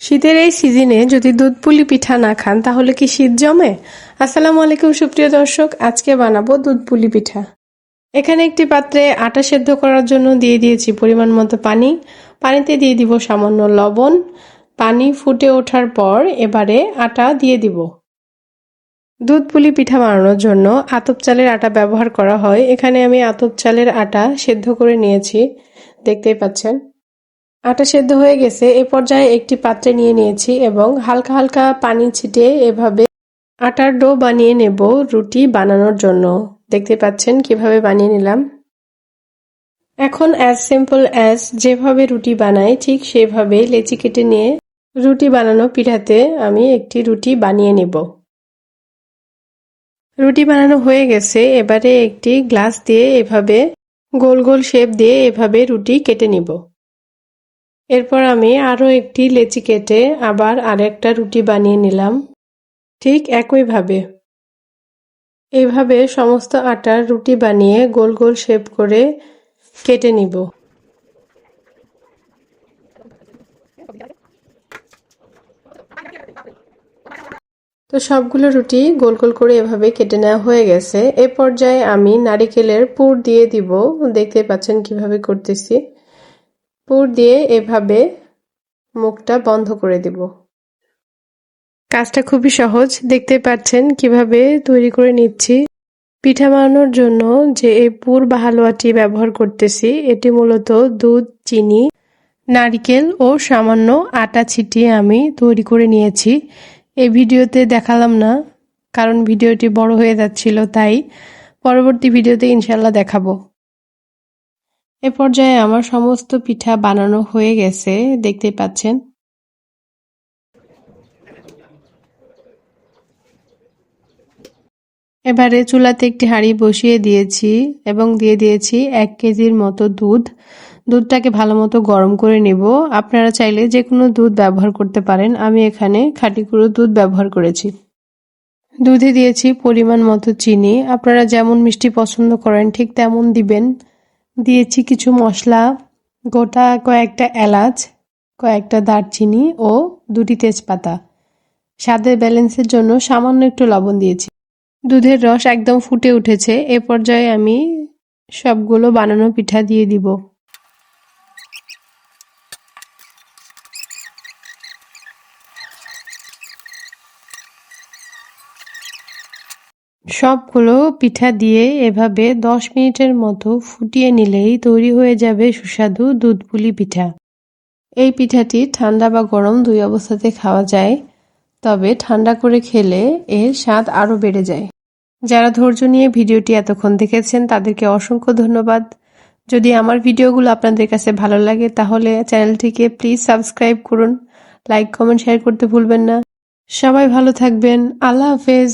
শীতের এই সিজনে যদি দুধ পুলি পিঠা না খান, তাহলে কি শীত জমে? আসসালামু আলাইকুম সুপ্রিয় দর্শক, আজকে বানাবো দুধ পুলি পিঠা। এখানে একটি পাত্রে আটা সেদ্ধ করার জন্য দিয়ে দিয়েছি পরিমাণ মতো পানি। পানিতে দিয়ে দিব সামান্য লবণ। পানি ফুটে ওঠার পর এবারে আটা দিয়ে দিব। দুধ পুলি পিঠা বানানোর জন্য আতপ চালের আটা ব্যবহার করা হয়। এখানে আমি আতপ চালের আটা সেদ্ধ করে নিয়েছি। দেখতেই পাচ্ছেন। আটা সেদ্ধ হয়ে গেছে, এ পর্যায়ে একটি পাত্রে নিয়ে নিয়েছি এবং হালকা হালকা পানি ছিটিয়ে এভাবে আটার ডো বানিয়ে নেব রুটি বানানোর জন্য। দেখতে পাচ্ছেন কীভাবে বানিয়ে নিলাম। এখন অ্যাজ সিম্পল অ্যাজ যেভাবে রুটি বানাই, ঠিক সেভাবে লেচি কেটে নিয়ে রুটি বানানো পিঠাতে আমি একটি রুটি বানিয়ে নেব। রুটি বানানো হয়ে গেছে, এবারে একটি গ্লাস দিয়ে এভাবে গোল গোল শেপ দিয়ে এভাবে রুটি কেটে নিব। এরপর আমি আরও একটি লেচি কেটে আবার আরেকটা রুটি বানিয়ে নিলাম। ঠিক একইভাবে এইভাবে সমস্ত আটার রুটি বানিয়ে গোল গোল শেপ করে কেটে নিব। তো সবগুলো রুটি গোল গোল করে এভাবে কেটে নেওয়া হয়ে গেছে। এ পর্যায়ে আমি নারিকেলের পুর দিয়ে দিব। দেখতে পাচ্ছেন কীভাবে করতেছি। পুর দিয়ে এভাবে মুখটা বন্ধ করে দিব। কাজটা খুবই সহজ। দেখতে পাচ্ছেন কীভাবে তৈরি করে নিচ্ছি। পিঠা বানানোর জন্য যে এই পুর বা হালুয়াটি ব্যবহার করতেছি, এটি মূলত দুধ, চিনি, নারিকেল ও সামান্য আটা ছিটিয়ে আমি তৈরি করে নিয়েছি। এই ভিডিওতে দেখালাম না, কারণ ভিডিওটি বড় হয়ে যাচ্ছিল, তাই পরবর্তী ভিডিওতে ইনশাল্লাহ দেখাবো। এ পর্যায়ে আমার সমস্ত পিঠা বানানো হয়ে গেছে দেখতে পাচ্ছেন। এবারে চুলাতে একটি হাঁড়ি বসিয়ে দিয়েছি এবং দিয়ে দিয়েছি এক কেজির মতো দুধ। দুধটাকে ভালো মতো গরম করে নিব। আপনারা চাইলে যে কোনো দুধ ব্যবহার করতে পারেন। আমি এখানে খাঁটি গুঁড়ো দুধ ব্যবহার করেছি। দুধে দিয়েছি পরিমাণ মতো চিনি। আপনারা যেমন মিষ্টি পছন্দ করেন, ঠিক তেমন দিবেন। দিয়েছি কিছু মশলা, গোটা কয়েকটা এলাচ, কয়েকটা দারচিনি ও দুটি তেজপাতা। স্বাদের ব্যালেন্সের জন্য সামান্য একটু লবণ দিয়েছি। দুধের রস একদম ফুটে উঠেছে, এ পর্যায়ে আমি সবগুলো বানানো পিঠা দিয়ে দিব। সবগুলো পিঠা দিয়ে এভাবে দশ মিনিটের মতো ফুটিয়ে নিলেই তৈরি হয়ে যাবে সুস্বাদু দুধ পুলি পিঠা। এই পিঠাটি ঠান্ডা বা গরম দুই অবস্থাতে খাওয়া যায়, তবে ঠান্ডা করে খেলে এর স্বাদ আরও বেড়ে যায়। যারা ধৈর্য নিয়ে ভিডিওটি এতক্ষণ দেখেছেন, তাদেরকে অসংখ্য ধন্যবাদ। যদি আমার ভিডিওগুলো আপনাদের কাছে ভালো লাগে, তাহলে চ্যানেলটিকে প্লিজ সাবস্ক্রাইব করুন, লাইক, কমেন্ট, শেয়ার করতে ভুলবেন না। সবাই ভালো থাকবেন। আল্লাহ হাফেজ।